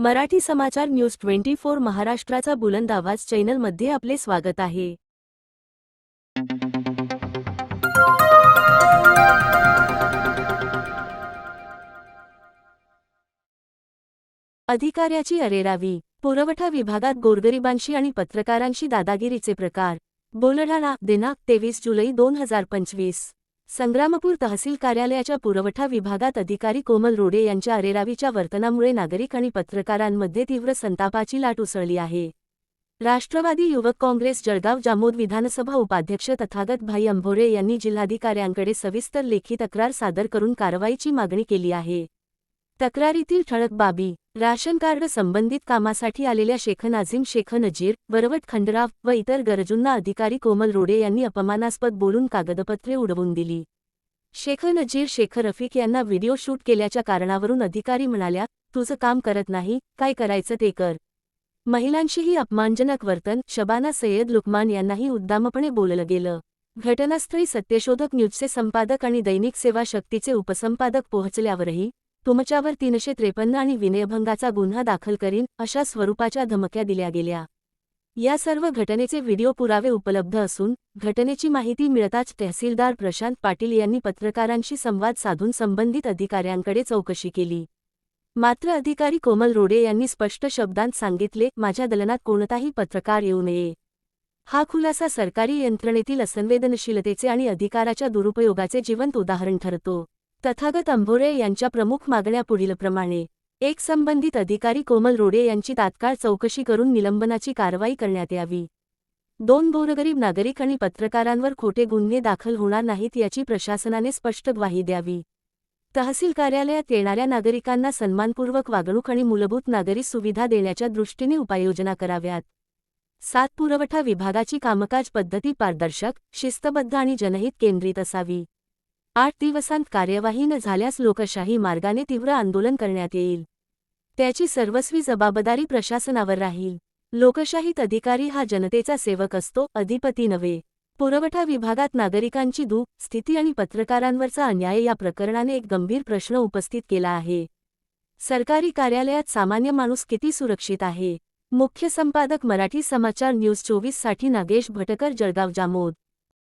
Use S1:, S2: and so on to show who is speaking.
S1: मराठी समाचार news twenty four महाराष्ट्राचा बुलंद आवाज चॅनलमध्ये आपले स्वागत आहे. अधिकाऱ्याची अरेरावी. पुरवठा विभागात गोरगरिबांशी आणि पत्रकारांशी दादागिरीचे प्रकार. बोलढाणा दिनांक तेवीस जुलै दोन हजार पंचवीस. संग्रामपूर तहसील कार्यालयाच्या पुरवठा विभागात अधिकारी कोमल रोडे यांच्या अरेरावीच्या वर्तनामुळे नागरिक आणि पत्रकारांमध्ये तीव्र संतापाची लाट उसळली आहे. राष्ट्रवादी युवक काँग्रेस जळगाव जामोद विधानसभा उपाध्यक्ष तथागत भाई अंभोरे यांनी जिल्हाधिकाऱ्यांकडे सविस्तर लेखी तक्रार सादर करून कारवाईची मागणी केली आहे. तक्रारीतील ठळक बाबी. राशन कार्ड संबंधित कामासाठी आलेल्या शेख नाझीम शेख नजीर वरवट खंडराव व इतर गरजूंना अधिकारी कोमल रोडे यांनी अपमानास्पद बोलून कागदपत्रे उडवून दिली. शेख नजीर शेख रफिक यांना व्हिडिओ शूट केल्याच्या कारणावरून अधिकारी म्हणाल्या तुझं काम करत नाही काय करायचं ते कर. महिलांशीही अपमानजनक वर्तन शबाना सय्यद लुकमान यांनाही उद्दामपणे बोललं गेलं. घटनास्थळी सत्यशोधक न्यूजचे संपादक आणि दैनिक सेवा शक्तीचे उपसंपादक पोहोचल्यावरही तुमच्यावर तीनशे त्रेपन्न आणि विनयभंगाचा गुन्हा दाखल करीन अशा स्वरूपाच्या धमक्या दिल्या गेल्या. या सर्व घटनेचे व्हिडिओ पुरावे उपलब्ध असून घटनेची माहिती मिळताच तहसीलदार प्रशांत पाटील यांनी पत्रकारांशी संवाद साधून संबंधित अधिकाऱ्यांकडे चौकशी केली. मात्र अधिकारी कोमल रोडे यांनी स्पष्ट शब्दांत सांगितले माझ्या दलनात कोणताही पत्रकार येऊ नये. हा खुलासा सरकारी यंत्रणेतील असंवेदनशीलतेचे आणि अधिकाराच्या दुरुपयोगाचे जिवंत उदाहरण ठरतो. तथागत अंभोरे यांच्या प्रमुख मागण्या पुढीलप्रमाणे एक संबंधित अधिकारी कोमल रोडे यांची तात्काळ चौकशी करून निलंबनाची कारवाई करण्यात यावी. दोन गोरगरीब नागरिक आणि पत्रकारांवर खोटे गुन्हे दाखल होणार नाहीत याची प्रशासनाने स्पष्ट ग्वाही द्यावी. तहसील कार्यालयात येणाऱ्या नागरिकांना सन्मानपूर्वक वागणूक आणि मूलभूत नागरी सुविधा देण्याच्या दृष्टीने उपाययोजना कराव्यात. सात पुरवठा विभागाची कामकाज पद्धती पारदर्शक शिस्तबद्ध आणि जनहित केंद्रित असावी. आठ दिवसांत कार्यवाही न झाल्यास लोकशाही मार्गाने तीव्र आंदोलन करण्यात येईल. त्याची सर्वस्वी जबाबदारी प्रशासनावर राहील. लोकशाहीत अधिकारी हा जनतेचा सेवक असतो अधिपती नव्हे. पुरवठा विभागात नागरिकांची दूक स्थिती आणि पत्रकारांवरचा अन्याय या प्रकरणाने एक गंभीर प्रश्न उपस्थित केला आहे. सरकारी कार्यालयात सामान्य माणूस किती सुरक्षित आहे? मुख्य संपादक मराठी समाचार न्यूज चोवीससाठी नागेश भटकर जळगाव जामोद.